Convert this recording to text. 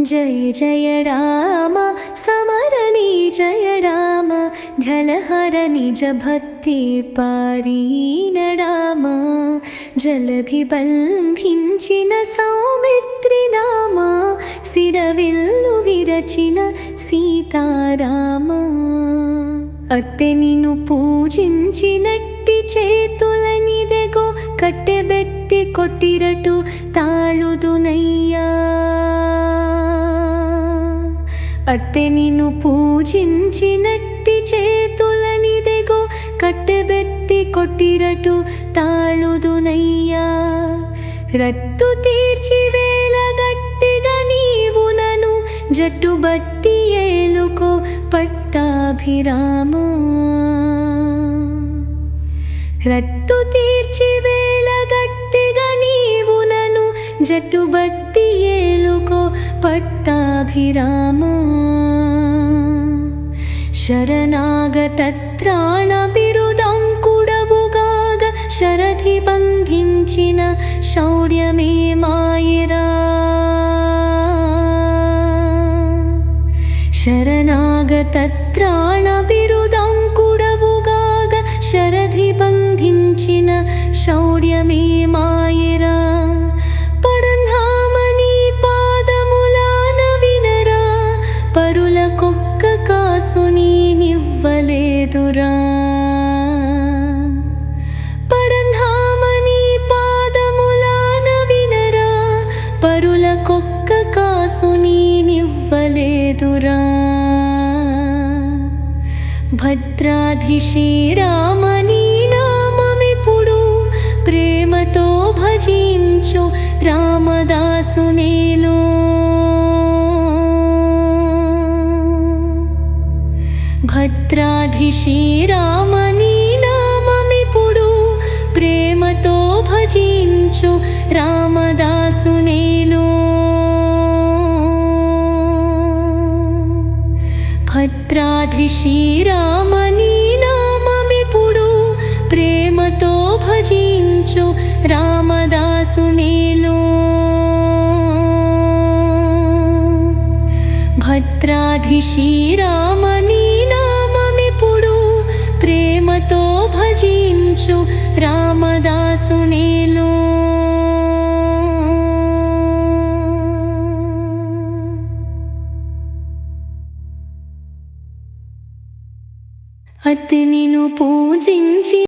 जय जय राम समरणी जय राम जलहर निज भक्ति पारीन రామ జలభిబంధించిన సౌమిత్రి నామ సిరవిల్లు విరచిన సీతారామ అత్తె నిన్ను పూజించినట్టి చేతులనిదెగో కట్టెబెట్టి కొట్టిరటు తాళుదునయ్యా అత్తె నిన్ను పూజించినట్టి చేతులనిదెగో కట్టెబెట్టి కొట్టిరటు తాళుదునయ్యా. రట్టు తీర్చి వేల గట్టిగా నీవు నను జట్టు బట్టి ఏలుకో పట్టాభిరాము. రట్టు తీర్చి వేల గట్టిగా నీవు నను జట్టు బట్టి ఏలుకో పట్టాభిరాము. శరణాగత బిరుదం కుడవుగాగ శరథి బంధించిన శౌర్యమే మాయరా శరణాగత బిరుదం కుడవుగాగ శరథి బంధించిన శౌర్యమే పరులకొక్క కాసు కాసుని భద్రాధి భద్రాధిశీ రామని నామమిప్పుడు ప్రేమతో భజించు రామదాసు రామదాసునేలో భద్రాధిశీ రామని నామమిప్పుడు ప్రేమతో భజించు రామదాసు నేను. రామని నామమిప్పుడు ప్రేమతో భజించు రామదాసునేలో భద్రాధిశీ రామని నామమిప్పుడు ప్రేమతో భజించు రామదాసునేలో అతనిను పూజించి